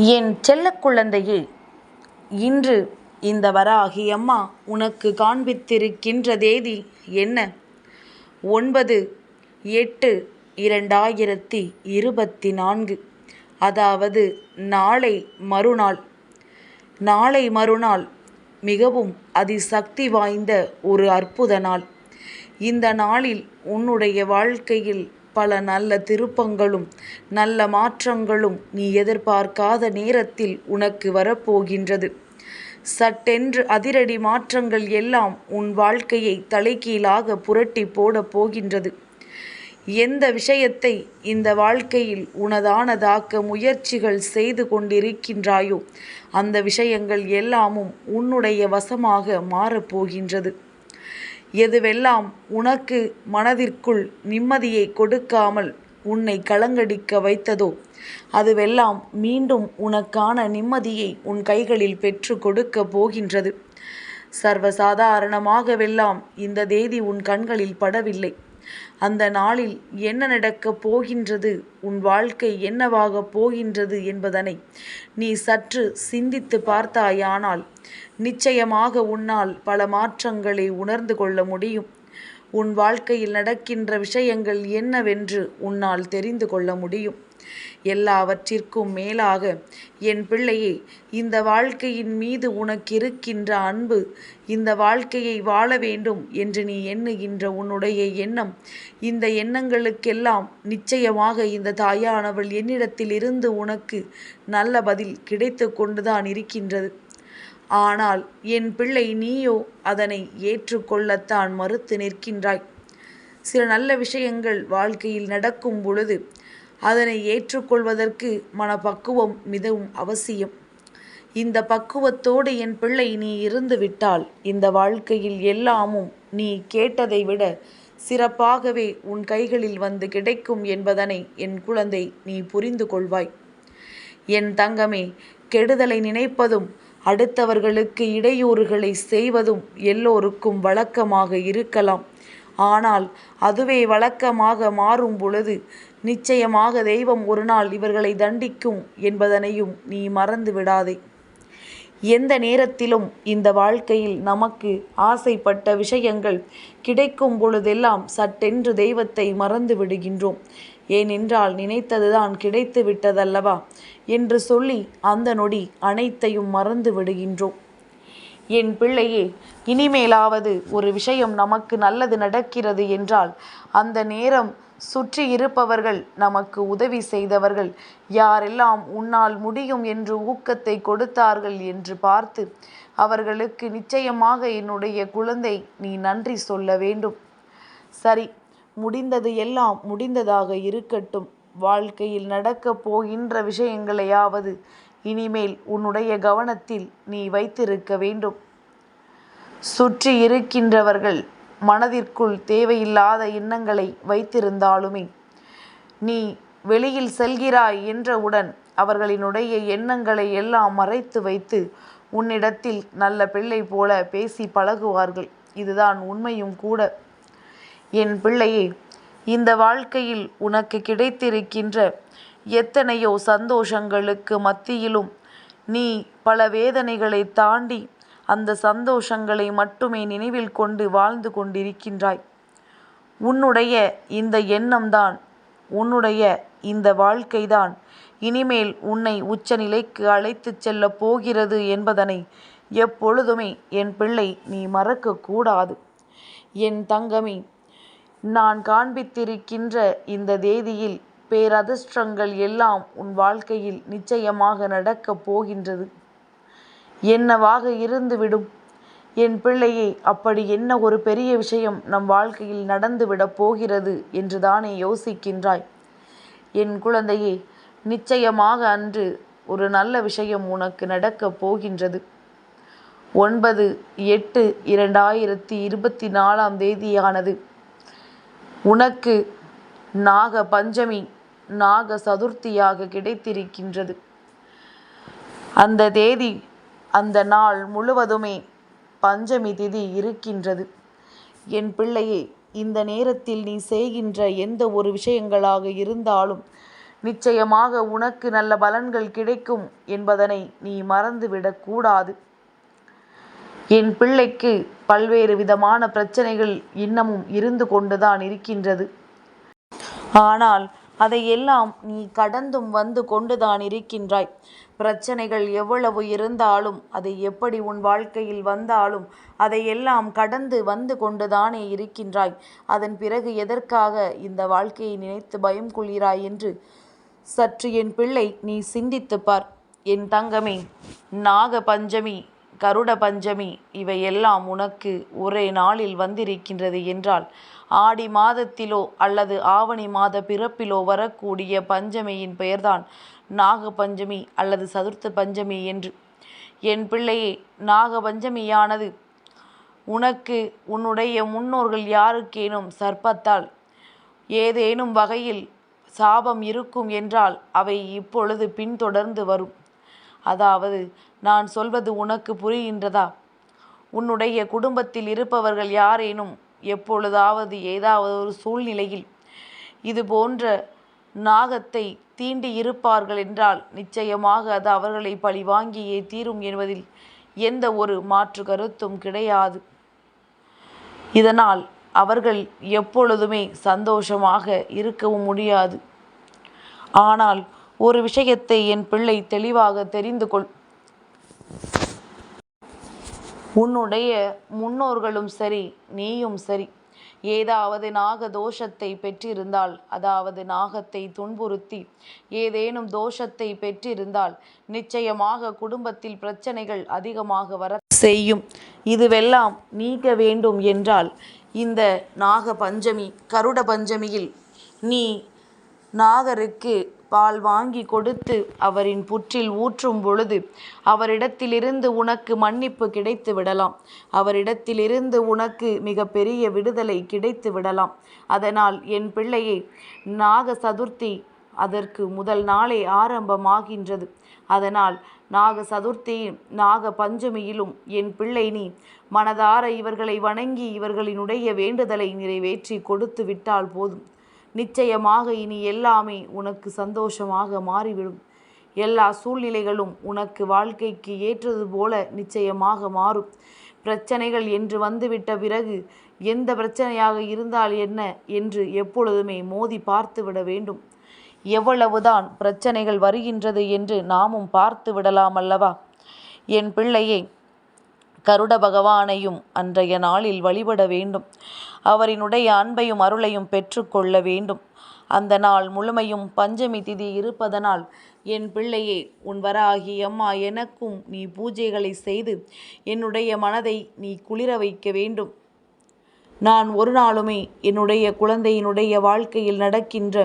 என் செல்ல குழந்தையே இன்று இந்த வராகி அம்மா உனக்கு காண்பித்திருக்கின்ற தேதி என்ன? ஒன்பது எட்டு இரண்டாயிரத்தி இருபத்தி நான்கு அதாவது நாளை மறுநாள். நாளை மறுநாள் மிகவும் அதிசக்தி வாய்ந்த ஒரு அற்புத நாள். இந்த நாளில் உன்னுடைய வாழ்க்கையில் பல நல்ல திருப்பங்களும் நல்ல மாற்றங்களும் நீ எதிர்பார்க்காத நேரத்தில் உனக்கு வரப்போகின்றது. சட்டென்று அதிரடி மாற்றங்கள் எல்லாம் உன் வாழ்க்கையை தலைகீழாக புரட்டி போடப் போகின்றது. எந்த விஷயத்தை இந்த வாழ்க்கையில் உனதானதாக்க முயற்சிகள் செய்து கொண்டிருக்கின்றாயோ அந்த விஷயங்கள் எல்லாமும் உன்னுடைய வசமாக மாறப்போகின்றது எதுவெல்லாம் உனக்கு மனதிற்குள் நிம்மதியை கொடுக்காமல் உன்னை கலங்கடிக்க வைத்ததோ அதுவெல்லாம் மீண்டும் உனக்கான நிம்மதியை உன் கைகளில் பெற்று கொடுக்க போகின்றது. சர்வசாதாரணமாகவெல்லாம் இந்த தேதி உன் கண்களில் படவில்லை. அந்த நாளில் என்ன நடக்கப் போகின்றது உன் வாழ்க்கை என்னவாகப் போகின்றது என்பதனை நீ சற்று சிந்தித்து பார்த்தாயானால் நிச்சயமாக உன்னால் பல மாற்றங்களை உணர்ந்து கொள்ள முடியும். உன் வாழ்க்கையில் நடக்கின்ற விஷயங்கள் என்னவென்று உன்னால் தெரிந்து கொள்ள முடியும். எல்லாவற்றிற்கும் மேலாக என் பிள்ளையே இந்த வாழ்க்கையின் மீது உனக்கு இருக்கின்ற அன்பு இந்த வாழ்க்கையை வாழ வேண்டும் என்று நீ எண்ணுகின்ற உன்னுடைய எண்ணம் இந்த எண்ணங்களுக்கெல்லாம் நிச்சயமாக இந்த தாயானவள் என்னிடத்தில் இருந்து உனக்கு நல்ல பதில் கிடைத்து கொண்டுதான் இருக்கின்றது. ஆனால் என் பிள்ளை நீயோ அதனை ஏற்றுக்கொள்ளத்தான் மறுத்து நிற்கின்றாய். சில நல்ல விஷயங்கள் வாழ்க்கையில் நடக்கும் பொழுது அதனை ஏற்றுக்கொள்வதற்கு மனப்பக்குவம் மிகவும் அவசியம். இந்த பக்குவத்தோடு என் பிள்ளை நீ இருந்து விட்டால் இந்த வாழ்க்கையில் எல்லாமும் நீ கேட்டதை விட சிறப்பாகவே உன் கைகளில் வந்து கிடைக்கும் என்பதனை என் குழந்தை நீ புரிந்து கொள்வாய். என் தங்கமே கெடுதலை நினைப்பதும் அடுத்தவர்களுக்கு இடையூறுகளை செய்வதும் எல்லோருக்கும் வழக்கமாக இருக்கலாம். ஆனால் அதுவே வழக்கமாக மாறும் பொழுது நிச்சயமாக தெய்வம் ஒரு நாள் இவர்களை தண்டிக்கும் என்பதனையும் நீ மறந்து விடாதே எந்த நேரத்திலும் இந்த வாழ்க்கையில் நமக்கு ஆசைப்பட்ட விஷயங்கள் கிடைக்கும் பொழுதெல்லாம் சட்டென்று தெய்வத்தை மறந்து விடுகின்றோம். ஏனென்றால் நினைத்ததுதான் கிடைத்து விட்டதல்லவா என்று சொல்லி அந்த நொடி அனைத்தையும் மறந்து விடுகின்றோம். என் பிள்ளையே இனிமேலாவது ஒரு விஷயம் நமக்கு நல்லது நடக்கிறது என்றால் அந்த நேரம் சுற்றி இருப்பவர்கள் நமக்கு உதவி செய்தவர்கள் யாரெல்லாம் உன்னால் முடியும் என்று ஊக்கத்தை கொடுத்தார்கள் என்று பார்த்து அவர்களுக்கு நிச்சயமாக என்னுடைய குழந்தை நீ நன்றி சொல்ல வேண்டும். சரி முடிந்தது எல்லாம் முடிந்ததாக இருக்கட்டும். வாழ்க்கையில் நடக்கப் போகின்ற விஷயங்களையாவது இனிமேல் உன்னுடைய கவனத்தில் நீ வைத்திருக்க வேண்டும். சுற்றி இருக்கின்றவர்கள் மனதிற்குள் தேவையில்லாத எண்ணங்களை வைத்திருந்தாலுமே நீ வெளியில் செல்கிறாய் என்றவுடன் அவர்களினுடைய எண்ணங்களை எல்லாம் மறைத்து வைத்து உன்னிடத்தில் நல்ல பிள்ளை போல பேசி பழகுவார்கள். இதுதான் உண்மையும் கூட. என் பிள்ளையே இந்த வாழ்க்கையில் உனக்கு கிடைத்திருக்கின்ற எத்தனையோ சந்தோஷங்களுக்கு மத்தியிலும் நீ பல வேதனைகளை தாண்டி அந்த சந்தோஷங்களை மட்டுமே நினைவில் கொண்டு வாழ்ந்து கொண்டிருக்கின்றாய். உன்னுடைய இந்த எண்ணம்தான் உன்னுடைய இந்த வாழ்க்கைதான் இனிமேல் உன்னை உச்சநிலைக்கு அழைத்து அழைத்துச் செல்லப் போகிறது என்பதனை எப்பொழுதுமே என் பிள்ளை நீ மறக்கக்கூடாது என் தங்கமே நான் காண்பித்திருக்கின்ற இந்த தேதியில் பேரதிர்ஷ்டங்கள் எல்லாம் உன் வாழ்க்கையில் நிச்சயமாக நடக்கப் போகின்றது. என்னவாக இருந்துவிடும்? என் பிள்ளையே அப்படி என்ன ஒரு பெரிய விஷயம் நம் வாழ்க்கையில் நடந்துவிடப் போகிறது என்று தானே யோசிக்கின்றாய்? என் குழந்தையே நிச்சயமாக அன்று ஒரு நல்ல விஷயம் உனக்கு நடக்கப் போகின்றது. ஒன்பது எட்டு இரண்டாயிரத்தி இருபத்தி நாலாம் தேதியானது. உனக்கு நாக பஞ்சமி நாக சதுர்த்தியாக கிடைத்திருக்கின்றது. அந்த தேதி அந்த நாள் முழுவதுமே பஞ்சமி திதி இருக்கின்றது. என் பிள்ளையே இந்த நேரத்தில் நீ செய்கின்ற எந்த ஒரு விஷயங்களாக இருந்தாலும் நிச்சயமாக உனக்கு நல்ல பலன்கள் கிடைக்கும் என்பதனை நீ மறந்துவிடக்கூடாது என் பிள்ளைக்கு பல்வேறு விதமான பிரச்சனைகள் இன்னமும் இருந்து கொண்டுதான் இருக்கின்றது. ஆனால் அதையெல்லாம் நீ கடந்தும் வந்து கொண்டுதான் இருக்கின்றாய். பிரச்சனைகள் எவ்வளவு இருந்தாலும் அதை எப்படி உன் வாழ்க்கையில் வந்தாலும் அதையெல்லாம் கடந்து வந்து கொண்டுதானே இருக்கின்றாய். அதன் பிறகு எதற்காக இந்த வாழ்க்கையை நினைத்து பயம் கொள்கிறாய் என்று சற்று என் பிள்ளை நீ சிந்தித்து பார். என் தங்கமே நாக பஞ்சமி கருட பஞ்சமி இவையெல்லாம் உனக்கு ஒரே நாளில் வந்திருக்கின்றது என்றால் ஆடி மாதத்திலோ அல்லது ஆவணி மாத பிறப்பிலோ வரக்கூடிய பஞ்சமியின் பெயர்தான் நாக பஞ்சமி அல்லது சதுர்த்த பஞ்சமி என்று. என் பிள்ளையே நாக பஞ்சமியானது உனக்கு உன்னுடைய முன்னோர்கள் யாருக்கேனும் சர்ப்பத்தால் ஏதேனும் வகையில் சாபம் இருக்கும் என்றால் அவை இப்பொழுது பின்தொடர்ந்து வரும். அதாவது நான் சொல்வது உனக்கு புரிகின்றதா? உன்னுடைய குடும்பத்தில் இருப்பவர்கள் யாரேனும் எப்பொழுதாவது ஏதாவது ஒரு சூழ்நிலையில் இது போன்ற நாகத்தை தீண்டி இருப்பார்கள் என்றால் நிச்சயமாக அது அவர்களை பழிவாங்கியே தீரும் என்பதில் எந்த ஒரு மாற்று கருத்தும் கிடையாது. இதனால் அவர்கள் எப்பொழுதுமே சந்தோஷமாக இருக்கவும் முடியாது. ஆனால் ஒரு விஷயத்தை என் பிள்ளை தெளிவாக தெரிந்து கொள் உன்னுடைய முன்னோர்களும் சரி நீயும் சரி. ஏதாவது நாக தோஷத்தை பெற்றிருந்தால் அதாவது நாகத்தை துன்புறுத்தி ஏதேனும் தோஷத்தை பெற்றிருந்தால் நிச்சயமாக குடும்பத்தில் பிரச்சனைகள் அதிகமாக வர செய்யும். இதுவெல்லாம் நீக்க வேண்டும் என்றால் இந்த நாக பஞ்சமி கருட பஞ்சமியில் நீ நாகருக்கு பால் வாங்கி கொடுத்து அவரின் புற்றில் ஊற்றும் பொழுது அவரிடத்திலிருந்து உனக்கு மன்னிப்பு கிடைத்து விடலாம். அவரிடத்திலிருந்து உனக்கு மிக பெரிய விடுதலை கிடைத்து விடலாம். அதனால் என் பிள்ளையை நாக சதுர்த்தி அதற்கு முதல் நாளே ஆரம்பமாகின்றது. அதனால் நாக சதுர்த்தியும் நாக பஞ்சமியிலும் என் பிள்ளை நீ மனதார இவர்களை வணங்கி இவர்களினுடைய வேண்டுதலை நிறைவேற்றி கொடுத்து விட்டால் போதும். நிச்சயமாக இனி எல்லாமே உனக்கு சந்தோஷமாக மாறிவிடும். எல்லா சூழ்நிலைகளும் உனக்கு வாழ்க்கைக்கு ஏற்றது போல நிச்சயமாக மாறும். பிரச்சனைகள் என்று வந்துவிட்ட பிறகு எந்த பிரச்சனையாக இருந்தால் என்ன என்று எப்பொழுதுமே மோதி பார்த்து விட வேண்டும். எவ்வளவுதான் பிரச்சனைகள் வருகின்றது என்று நாமும் பார்த்து விடலாம் அல்லவா? என் பிள்ளையே கருட பகவானையும் அன்றைய நாளில் வழிபட வேண்டும். அவரினுடைய அன்பையும் அருளையும் பெற்றுக்கொள்ள வேண்டும். அந்த நாள் முழுமையும் பஞ்சமி திதி இருப்பதனால் என் பிள்ளையே உன் வராகி அம்மா எனக்கும் நீ பூஜைகளை செய்து என்னுடைய மனதை நீ குளிர வைக்க வேண்டும். நான் ஒரு நாளுமே என்னுடைய குழந்தையினுடைய வாழ்க்கையில் நடக்கின்ற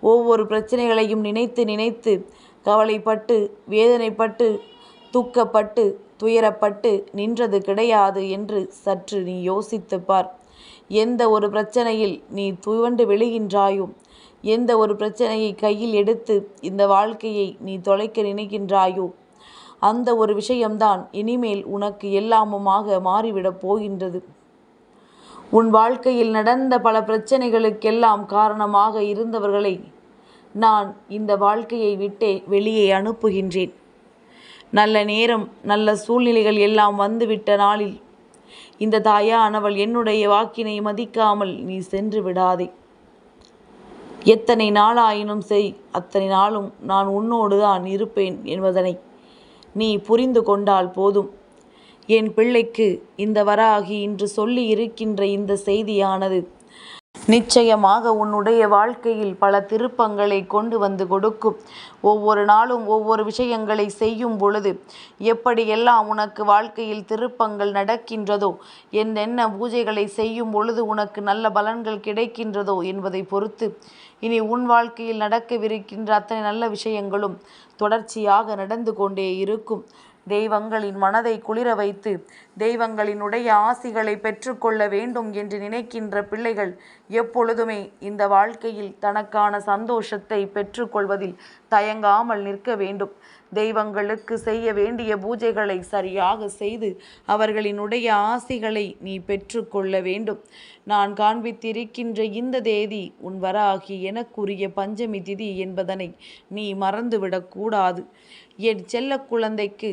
ஒவ்வொரு பிரச்சனைகளையும் நினைத்து நினைத்து கவலைப்பட்டு வேதனைப்பட்டு துக்கப்பட்டு துயரப்பட்டு நின்றது கிடையாது என்று சற்று நீ யோசித்து பார். எந்த ஒரு பிரச்சனையில் நீ துவண்டு விழுகின்றாயோ எந்த ஒரு பிரச்சனையை கையில் எடுத்து இந்த வாழ்க்கையை நீ தொலைக்க நினைக்கின்றாயோ அந்த ஒரு விஷயம்தான் இனிமேல் உனக்கு எல்லாமுமாக மாறிவிடப் போகின்றது. உன் வாழ்க்கையில் நடந்த பல பிரச்சனைகளுக்கெல்லாம் காரணமாக இருந்தவர்களை நான் இந்த வாழ்க்கையை விட்டே வெளியே அனுப்புகின்றேன். நல்ல நேரம் நல்ல சூழ்நிலைகள் எல்லாம் வந்துவிட்ட நாளில் இந்த தாயானவள் என்னுடைய வாக்கினை மதிக்காமல் நீ சென்று விடாதே. எத்தனை நாளாயினும் செய் அத்தனை நாளும் நான் உன்னோடு தான் இருப்பேன் என்பதனை நீ புரிந்து கொண்டால் போதும். என் பிள்ளைக்கு இந்த வராகி இன்று சொல்லி இருக்கின்ற இந்த செய்தியானது நிச்சயமாக உன்னுடைய வாழ்க்கையில் பல திருப்பங்களை கொண்டு வந்து கொடுக்கும். ஒவ்வொரு நாளும் ஒவ்வொரு விஷயங்களை செய்யும் பொழுது எப்படியெல்லாம் உனக்கு வாழ்க்கையில் திருப்பங்கள் நடக்கின்றதோ என்னென்ன பூஜைகளை செய்யும் பொழுது உனக்கு நல்ல பலன்கள் கிடைக்கின்றதோ என்பதை பொறுத்து இனி உன் வாழ்க்கையில் நடக்கவிருக்கின்ற அத்தனை நல்ல விஷயங்களும் தொடர்ச்சியாக நடந்து கொண்டே இருக்கும். தெய்வங்களின் மனதை குளிர வைத்து தெய்வங்களினுடைய ஆசிகளை பெற்றுக்கொள்ள வேண்டும் என்று நினைக்கின்ற பிள்ளைகள் எப்பொழுதுமே இந்த வாழ்க்கையில் தனக்கான சந்தோஷத்தை பெற்றுக்கொள்வதில் தயங்காமல் நிற்க வேண்டும். தெய்வங்களுக்கு செய்ய வேண்டிய பூஜைகளை சரியாக செய்து அவர்களினுடைய ஆசிகளை நீ பெற்றுக்கொள்ள வேண்டும். நான் காண்பித்திருக்கின்ற இந்த தேதி உன் வராகி எனக்குரிய பஞ்சமி திதி என்பதனை நீ மறந்துவிடக்கூடாது என் செல்ல குழந்தைக்கு